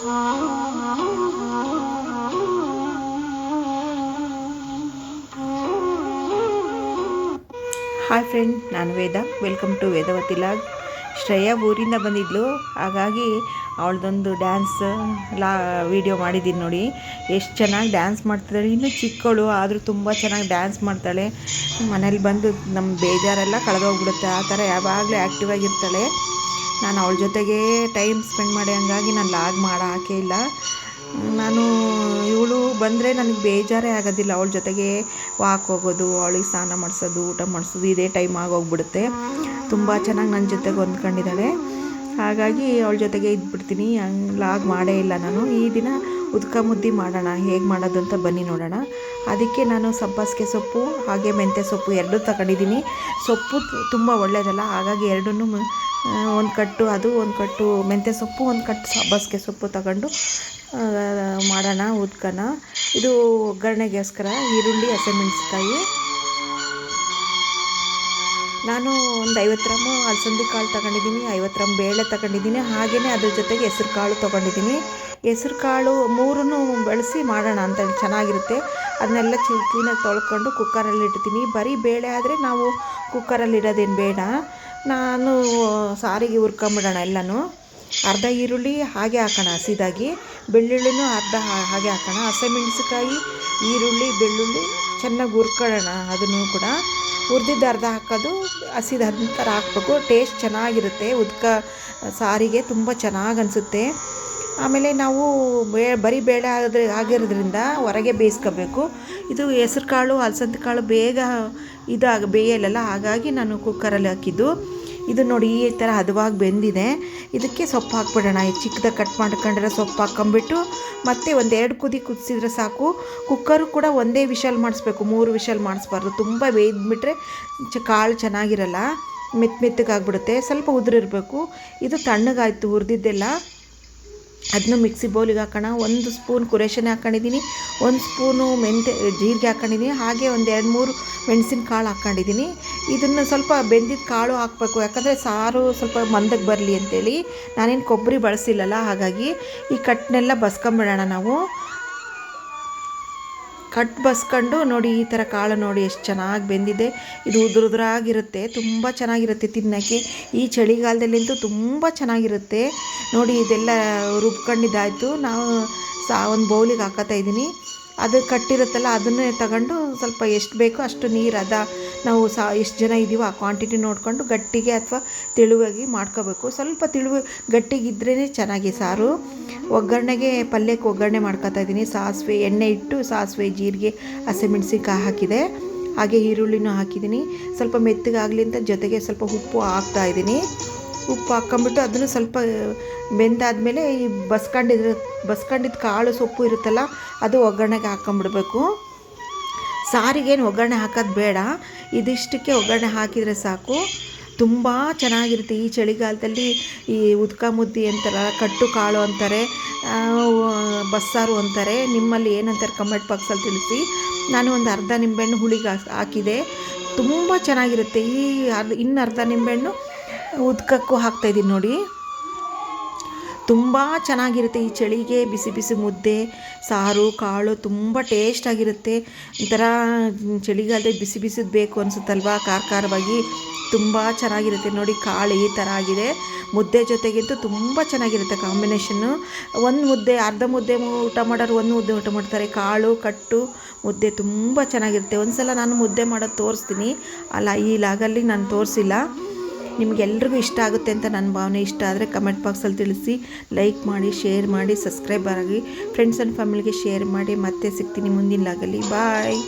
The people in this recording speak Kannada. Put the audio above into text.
ಹಾಯ್ ಫ್ರೆಂಡ್ ನಾನು Veda. Welcome to Vedavathi log. Shreya ಊರಿಂದ ಬಂದಿದ್ಲು. ಹಾಗಾಗಿ ಅವಳದೊಂದು ಡ್ಯಾನ್ಸ್ ಲಾ ವಿಡಿಯೋ ಮಾಡಿದ್ದೀನಿ ನೋಡಿ. ಎಷ್ಟು ಚೆನ್ನಾಗಿ ಡ್ಯಾನ್ಸ್ ಮಾಡ್ತಿದ್ದಾಳೆ. ಇನ್ನೂ ಚಿಕ್ಕವಳು, ಆದರೂ ತುಂಬ ಚೆನ್ನಾಗಿ ಡ್ಯಾನ್ಸ್ ಮಾಡ್ತಾಳೆ. ಮನೇಲಿ ಬಂದು ನಮ್ಮ ಬೇಜಾರೆಲ್ಲ ಕಳೆದೋಗ್ಬಿಡುತ್ತೆ. ಆ ಥರ ಯಾವಾಗಲೂ ಆ್ಯಕ್ಟಿವ್ ಆಗಿರ್ತಾಳೆ. ನಾನು ಅವಳ ಜೊತೆಗೆ ಟೈಮ್ ಸ್ಪೆಂಡ್ ಮಾಡಿ ಹಂಗಾಗಿ ನಾನು ಲಾಗ್ ಮಾಡೋ ಹಾಕೇ ಇಲ್ಲ. ನಾನು ಇವಳು ಬಂದರೆ ನನಗೆ ಬೇಜಾರೇ ಆಗೋದಿಲ್ಲ. ಅವಳ ಜೊತೆಗೆ ವಾಕ್ ಹೋಗೋದು, ಅವಳಿಗೆ ಸ್ನಾನ ಮಾಡಿಸೋದು, ಊಟ ಮಾಡಿಸೋದು, ಇದೇ ಟೈಮ್ ಆಗೋಗ್ಬಿಡುತ್ತೆ ತುಂಬ ಚೆನ್ನಾಗಿ ನನ್ನ ಜೊತೆಗೆ ಹೊಂದ್ಕೊಂಡಿದ್ದಾಳೆ. ಹಾಗಾಗಿ ಅವಳ ಜೊತೆಗೆ ಇದ್ಬಿಡ್ತೀನಿ ಲಾಗ್ ಮಾಡೇ ಇಲ್ಲ ನಾನು. ಈ ದಿನ ಉದ್ಕ ಮುದ್ದಿ ಮಾಡೋಣ, ಹೇಗೆ ಮಾಡೋದು ಅಂತ ಬನ್ನಿ ನೋಡೋಣ. ಅದಕ್ಕೆ ನಾನು ಸಬ್ಬಸಿಗೆ ಸೊಪ್ಪು, ಹಾಗೆ ಮೆಂತ್ಯ ಸೊಪ್ಪು ಎರಡೂ ತಗೊಂಡಿದ್ದೀನಿ. ಸೊಪ್ಪು ತುಂಬ ಒಳ್ಳೆಯದಲ್ಲ ಹಾಗಾಗಿ ಎರಡನ್ನೂ ಒಂದು ಕಟ್ಟು ಅದು, ಒಂದು ಕಟ್ಟು ಮೆಂತ್ಯ ಸೊಪ್ಪು, ಒಂದು ಕಟ್ಟು ಸಬ್ಬಸಿಗೆ ಸೊಪ್ಪು ತಗೊಂಡು ಮಾಡೋಣ, ಉದ್ಕನ. ಇದು ಒಗ್ಗರಣೆಗೋಸ್ಕರ ಈರುಳ್ಳಿ ಹಸಿಮೆಣಸಿಕಾಯಿ ನಾನು ಒಂದು ಐವತ್ತು ಗ್ರಾಮು ಅಲಸಂದಿ ಕಾಳು ತಗೊಂಡಿದ್ದೀನಿ, ಐವತ್ತು ಗ್ರಾಮ್ ಬೇಳೆ ತಗೊಂಡಿದ್ದೀನಿ ಹಾಗೆಯೇ ಅದ್ರ ಜೊತೆಗೆ ಹೆಸ್ರು ಕಾಳು ತೊಗೊಂಡಿದ್ದೀನಿ. ಹೆಸ್ರು ಕಾಳು ಮೂರನ್ನು ಬಳಸಿ ಮಾಡೋಣ ಅಂತೇಳಿ ಚೆನ್ನಾಗಿರುತ್ತೆ. ಅದನ್ನೆಲ್ಲ ಚಿ ಕ್ಲೀನಾಗಿ ತೊಳ್ಕೊಂಡು ಕುಕ್ಕರಲ್ಲಿ ಇಡ್ತೀನಿ. ಬರೀ ಬೇಳೆ ಆದರೆ ನಾವು ಕುಕ್ಕರಲ್ಲಿ ಇಡೋದೇನು ಬೇಡ. ನಾನು ಸಾರಿಗೆ ಹುರ್ಕೊಂಬಿಡೋಣ ಎಲ್ಲನೂ. ಅರ್ಧ ಈರುಳ್ಳಿ, ಹಾಗೆ ಹಾಕೋಣ ಹಸಿದಾಗಿ. ಬೆಳ್ಳುಳ್ಳಿನೂ ಅರ್ಧ ಹಾಗೆ ಹಾಕೋಣ. ಹಸಿಮೆಣಸಿಕಾಯಿ ಈರುಳ್ಳಿ, ಬೆಳ್ಳುಳ್ಳಿ ಚೆನ್ನಾಗಿ ಹುರ್ಕೊಳ್ಳೋಣ ಅದನ್ನು ಕೂಡ. ಹುರಿದಿದ್ದು ಅರ್ಧ ಹಾಕೋದು, ಹಸಿದ ಥರ ಹಾಕ್ಬೇಕು. ಟೇಸ್ಟ್ ಚೆನ್ನಾಗಿರುತ್ತೆ. ಉದ್ಕ, ಸಾರಿಗೆ ತುಂಬ ಚೆನ್ನಾಗಿ ಅನಿಸುತ್ತೆ. ಆಮೇಲೆ ನಾವು ಬೇ, ಬರೀ ಬೇಳೆ ಆದರೆ, ಆಗಿರೋದ್ರಿಂದ ಹೊರಗೆ ಬೇಯಿಸ್ಕೋಬೇಕು. ಇದು ಹೆಸ್ರು ಕಾಳು ಅಲಸಂದೆ ಕಾಳು ಬೇಗ ಇದಾಗ ಬೇಯಲ್ಲ ಹಾಗಾಗಿ ನಾನು ಕುಕ್ಕರಲ್ಲಿ ಹಾಕಿದ್ದು. ಇದು ನೋಡಿ ಈ ಥರ ಹದವಾಗಿ ಬೆಂದಿದೆ. ಇದಕ್ಕೆ ಸೊಪ್ಪು ಹಾಕ್ಬಿಡೋಣ. ಚಿಕ್ಕದಾಗಿ ಕಟ್ ಮಾಡ್ಕೊಂಡಿರೋ ಸೊಪ್ಪು ಹಾಕ್ಕೊಂಬಿಟ್ಟು ಮತ್ತೆ ಒಂದೆರಡು ಕುದಿ ಕುದಿಸಿದ್ರೆ ಸಾಕು. ಕುಕ್ಕರು ಕೂಡ ಒಂದೇ ವಿಷಲ್ ಮಾಡಿಸ್ಬೇಕು. ಮೂರು ವಿಷಲ್ ಮಾಡಿಸ್ಬಾರ್ದು. ತುಂಬ ಬೇಯ್ದುಬಿಟ್ರೆ ಚ ಕಾಳು ಚೆನ್ನಾಗಿರಲ್ಲ. ಮೆತ್ತ ಮೆತ್ತಗಾಗ್ಬಿಡುತ್ತೆ. ಸ್ವಲ್ಪ ಉದುರಿರಬೇಕು. ಇದು ತಣ್ಣಗಾಯಿತು ಹುರಿದಿದ್ದೆಲ್ಲ ಅದನ್ನು ಮಿಕ್ಸಿ ಬೌಲಿಗೆ ಹಾಕೋಣ. ಒಂದು ಸ್ಪೂನ್ ಕುರೇಶನೆ ಹಾಕ್ಕೊಂಡಿದ್ದೀನಿ ಒಂದು ಸ್ಪೂನು ಮೆಂತೆ, ಜೀರಿಗೆ ಹಾಕ್ಕೊಂಡಿದ್ದೀನಿ ಹಾಗೆ ಒಂದು ಎರಡು ಮೂರು ಮೆಣಸಿನ ಕಾಳು ಹಾಕ್ಕೊಂಡಿದ್ದೀನಿ ಇದನ್ನು ಸ್ವಲ್ಪ ಬೆಂದಿದ್ದ ಕಾಳು ಹಾಕಬೇಕು. ಯಾಕಂದರೆ ಸಾರು ಸ್ವಲ್ಪ ಮಂದಕ್ಕೆ ಬರಲಿ ಅಂತೇಳಿ. ನಾನೇನು ಕೊಬ್ಬರಿ ಬಳಸಿಲ್ಲಲ್ಲ, ಹಾಗಾಗಿ ಈ ಕಟ್ಟನ್ನೆಲ್ಲ ಬಸ್ಕೊಂಬಿಡೋಣ ನಾವು. ಕಟ್ ಬಸ್ಕೊಂಡು ನೋಡಿ ಈ ಥರ ಕಾಳು ನೋಡಿ ಎಷ್ಟು ಚೆನ್ನಾಗಿ ಬೆಂದಿದೆ. ಇದು ಉದುರು ಉದುರಾಗಿರುತ್ತೆ, ತುಂಬ ಚೆನ್ನಾಗಿರುತ್ತೆ ತಿನ್ನೋಕ್ಕೆ. ಈ ಚಳಿಗಾಲದಲ್ಲಂತೂ ತುಂಬ ಚೆನ್ನಾಗಿರುತ್ತೆ. ನೋಡಿ ಇದೆಲ್ಲ ರುಬ್ಕೊಂಡಿದ್ದಾಯಿತು. ನಾವು ಸಾ ಒಂದು ಬೌಲಿಗೆ ಹಾಕೋತಾ ಇದ್ದೀನಿ. ಅದು ಕಟ್ಟಿರುತ್ತಲ್ಲ, ಅದನ್ನೇ ತಗೊಂಡು ಸ್ವಲ್ಪ ಎಷ್ಟು ಬೇಕೋ ಅಷ್ಟು ನೀರು, ಅದ ನಾವು ಸಾ, ಎಷ್ಟು ಜನ ಇದ್ದೀವೋ ಆ ಕ್ವಾಂಟಿಟಿ ನೋಡಿಕೊಂಡು ಗಟ್ಟಿಗೆ ಅಥವಾ ತೆಳುವಾಗಿ ಮಾಡ್ಕೋಬೇಕು. ಸ್ವಲ್ಪ ತಿಳುವು ಗಟ್ಟಿಗಿದ್ರೇ ಚೆನ್ನಾಗಿ ಸಾರು. ಒಗ್ಗರಣೆಗೆ ಪಲ್ಯಕ್ಕೆ ಒಗ್ಗರಣೆ ಮಾಡ್ಕೊತಾ ಇದ್ದೀನಿ. ಸಾಸಿವೆ ಎಣ್ಣೆ ಇಟ್ಟು ಸಾಸಿವೆ ಜೀರಿಗೆ ಹಸಿಮೆಣ್ಸಿನ್ಕಾಯಿ ಹಾಕಿದೆ. ಹಾಗೆ ಈರುಳ್ಳಿನೂ ಹಾಕಿದ್ದೀನಿ. ಸ್ವಲ್ಪ ಮೆತ್ತಗಾಗಲಿ ಅಂತ ಜೊತೆಗೆ ಸ್ವಲ್ಪ ಉಪ್ಪು ಹಾಕ್ತಾ ಇದ್ದೀನಿ. ಉಪ್ಪು ಹಾಕ್ಕೊಂಬಿಟ್ಟು ಅದನ್ನು ಸ್ವಲ್ಪ ಬೆಂದಾದಮೇಲೆ ಈ ಬಸ್ಕೊಂಡಿದ್ರ ಬಸ್ಕೊಂಡಿದ್ದ ಕಾಳು ಸೊಪ್ಪು ಇರುತ್ತಲ್ಲ, ಅದು ಒಗ್ಗರಣೆಗೆ ಹಾಕ್ಕೊಂಬಿಡ್ಬೇಕು. ಸಾರಿಗೇನು ಒಗ್ಗರಣೆ ಹಾಕೋದು ಬೇಡ. ಇದಿಷ್ಟಕ್ಕೆ ಒಗ್ಗರಣೆ ಹಾಕಿದರೆ ಸಾಕು. ತುಂಬ ಚೆನ್ನಾಗಿರುತ್ತೆ ಈ ಚಳಿಗಾಲದಲ್ಲಿ ಈ ಉದ್ಕ ಮುದ್ದಿ ಅಂತಾರ ಕಟ್ಟು ಕಾಳು ಅಂತಾರೆ ಬಸ್ಸಾರು ಅಂತಾರೆ. ನಿಮ್ಮಲ್ಲಿ ಏನಂತಾರೆ ಕಮೆಂಟ್ ಬಾಕ್ಸಲ್ಲಿ ತಿಳಿಸಿ. ನಾನು ಒಂದು ಅರ್ಧ ನಿಂಬೆಹಣ್ಣು ಹುಳಿಗೆ ಹಾಕ್- ಹಾಕಿದೆ. ತುಂಬ ಚೆನ್ನಾಗಿರುತ್ತೆ ಈ ಅರ್ಧ, ಇನ್ನು ಅರ್ಧ ನಿಂಬೆಹಣ್ಣು ಉದ್ಕಕ್ಕೂ ಹಾಕ್ತಾಯಿದ್ದೀನಿ ನೋಡಿ. ತುಂಬ ಚೆನ್ನಾಗಿರುತ್ತೆ ಈ ಚಳಿಗೆ ಬಿಸಿ ಬಿಸಿ ಮುದ್ದೆ, ಸಾರು, ಕಾಳು ತುಂಬ ಟೇಸ್ಟಾಗಿರುತ್ತೆ ಒಂಥರ ಚಳಿಗಾಲದಲ್ಲಿ ಬಿಸಿ ಬಿಸಿದು ಬೇಕು ಅನಿಸುತ್ತಲ್ವಾ? ಖಾರ ಖಾರವಾಗಿ ತುಂಬ ಚೆನ್ನಾಗಿರುತ್ತೆ ನೋಡಿ ಕಾಳು ಈ ಥರ ಆಗಿದೆ. ಮುದ್ದೆ ಜೊತೆಗಂತೂ ತುಂಬ ಚೆನ್ನಾಗಿರುತ್ತೆ ಕಾಂಬಿನೇಷನ್ನು ಒಂದು ಮುದ್ದೆ, ಅರ್ಧ ಮುದ್ದೆ ಊಟ ಮಾಡೋರು ಒಂದು ಮುದ್ದೆ ಊಟ ಮಾಡ್ತಾರೆ. ಕಾಳು, ಕಟ್ಟು, ಮುದ್ದೆ ತುಂಬ ಚೆನ್ನಾಗಿರುತ್ತೆ. ಒಂದು ಸಲ ನಾನು ಮುದ್ದೆ ಮಾಡೋದು ತೋರಿಸ್ತೀನಿ. ಅಲ್ಲ, ಈ ಲಾಗಲ್ಲಿ ನಾನು ತೋರಿಸಿಲ್ಲ. ನಿಮಗೆಲ್ರಿಗೂ ಇಷ್ಟ ಆಗುತ್ತೆ ಅಂತ ನನ್ನ ಭಾವನೆ, ಇಷ್ಟ ಆದರೆ ಕಮೆಂಟ್ ಬಾಕ್ಸಲ್ಲಿ ತಿಳಿಸಿ ಲೈಕ್ ಮಾಡಿ ಶೇರ್ ಮಾಡಿ ಸಬ್ಸ್ಕ್ರೈಬರ್ ಆಗಿ ಫ್ರೆಂಡ್ಸ್ ಆ್ಯಂಡ್ ಫ್ಯಾಮಿಲಿಗೆ ಶೇರ್ ಮಾಡಿ, ಮತ್ತೆ ಸಿಗ್ತೀನಿ ಮುಂದಿನ ಲಾಗಲ್ಲಿ ಬಾಯ್